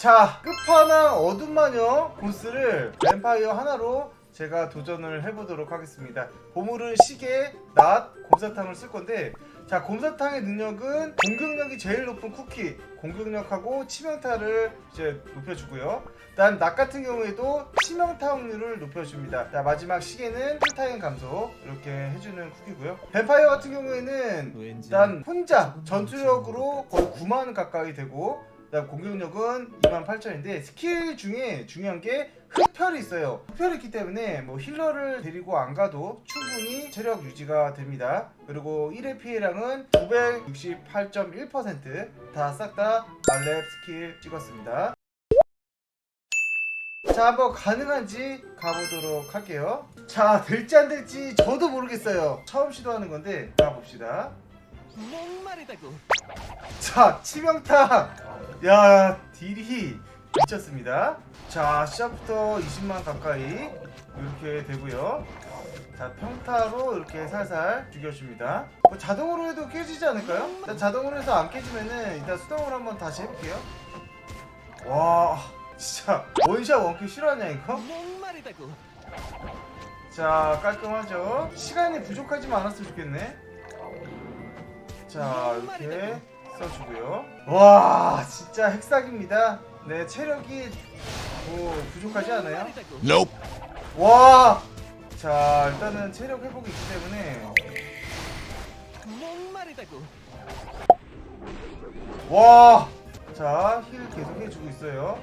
자 끝판왕 어둠 마녀 보스를 뱀파이어 하나로 제가 도전을 해보도록 하겠습니다. 보물은 시계, 낫, 곰사탕을 쓸 건데 자 곰사탕의 능력은 공격력이 제일 높은 쿠키 공격력하고 치명타를 이제 높여주고요. 일단 낫 같은 경우에도 치명타 확률을 높여줍니다. 자 마지막 시계는 풀타임 감소 이렇게 해주는 쿠키고요. 뱀파이어 같은 경우에는 일단 혼자 전투력으로 거의 9만 가까이 되고 그다음 공격력은 2만 8천인데 스킬 중에 중요한 게 흡혈이 있어요. 흡혈이 있기 때문에 뭐 힐러를 데리고 안 가도 충분히 체력 유지가 됩니다. 그리고 1회 피해량은 968.1%다 싹 다 말렙 스킬 찍었습니다. 자 한번 가능한지 가보도록 할게요. 자 될지 안 될지 저도 모르겠어요. 처음 시도하는 건데 가봅시다. 목마르다고. 자 치명타! 야 딜이 미쳤습니다. 자 시작부터 20만 가까이 이렇게 되고요. 자 평타로 이렇게 살살 죽여줍니다. 뭐 자동으로 해도 깨지지 않을까요? 일단 자동으로 해서 안 깨지면은 일단 수동으로 한번 다시 해볼게요. 와 진짜 원샷 원킬 싫어하냐 이거? 목마르다고. 자 깔끔하죠? 시간이 부족하지만 않았으면 좋겠네 자 이렇게 써주고요. 와 진짜 핵사기입니다. 네 체력이 뭐 부족하지 않아요? Nope. 와 자 일단은 체력 회복이 있기 때문에. 목마르다고 와자 힐 계속 해주고 있어요.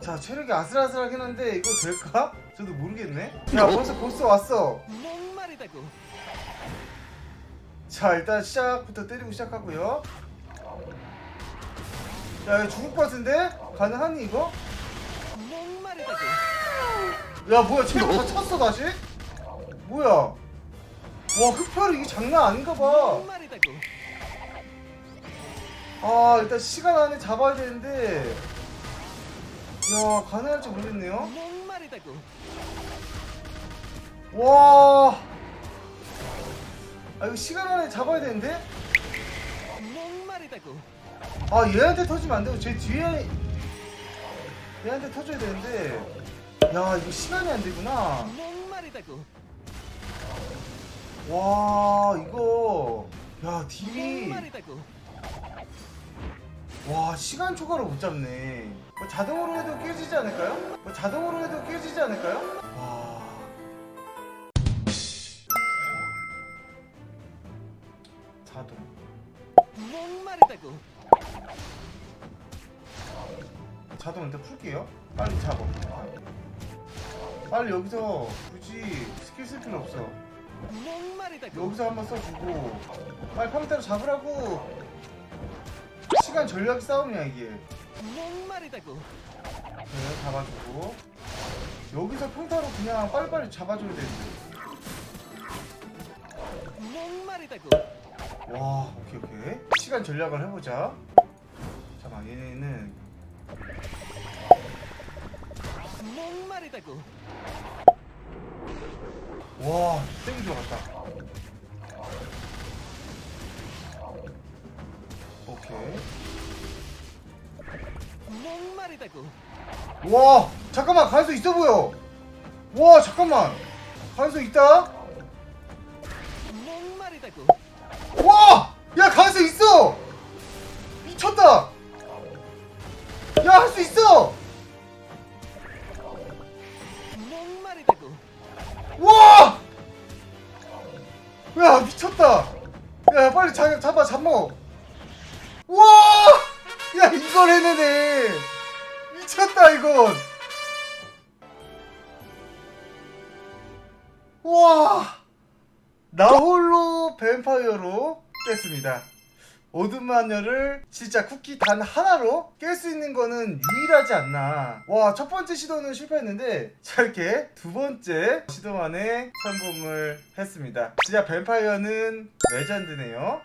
자 체력이 아슬아슬하긴 한데 이거 될까? 저도 모르겠네. 야 벌써 보스 왔어 자 일단 시작부터 때리고 시작하고요. 야 이거 죽을 것 같은데? 가능하니 이거? 목마르다고 야 뭐야 체력 다 찼어 다시? 뭐야? 와 흡혈이 이게 장난 아닌가 봐아 목마르다고 일단 시간 안에 잡아야 되는데. 야 가능할지 모르겠네요. 목마르다고 와 아, 이거 시간 안에 잡아야 되는데? 아 얘한테 터지면 안 되고 제 뒤에 얘한테 터져야 되는데. 야 이거 시간이 안 되구나. 와 이거. 야 딜이. 와 시간 초과를 못 잡네. 뭐 자동으로 해도 깨지지 않을까요? 뭐 자동으로 해도 깨지지 않을까요? 와 목마르다고. 자동 일단 풀게요? 빨리 잡아 빨리 여기서 굳이 스킬 쓸 필요 없어. 목마르다고. 여기서 한번 써주고. 빨리 컴퓨터로 잡으라고. 시간 전략 싸움이야 이게. 목마르다고. 네, 잡아주고. 여기서 평타로 그냥 빨리빨리 잡아줘야 되는데. 목마르다고 와 오케이 오케이. 시간 전략을 해보자. 잠깐 얘네는 목마르다고. 와 세게 들어갔다. 오케이. 목마르다고. 와 잠깐만 가능성 있어 보여. 와 잠깐만. 가능성 있다? 목마르다고 와! 야 가능성 있어! 미쳤다! 야 할 수 있어! 와! 야 미쳤다! 야 빨리 자, 잡아 잡아! 와! 야 이걸 해내네! 미쳤다 이건! 와! 나 홀로 뱀파이어로 깼습니다. 어둠 마녀를 진짜 쿠키 단 하나로 깰 수 있는 거는 유일하지 않나. 와, 첫 번째 시도는 실패했는데, 자, 이렇게 두 번째 시도 만에 성공을 했습니다. 진짜 뱀파이어는 레전드네요.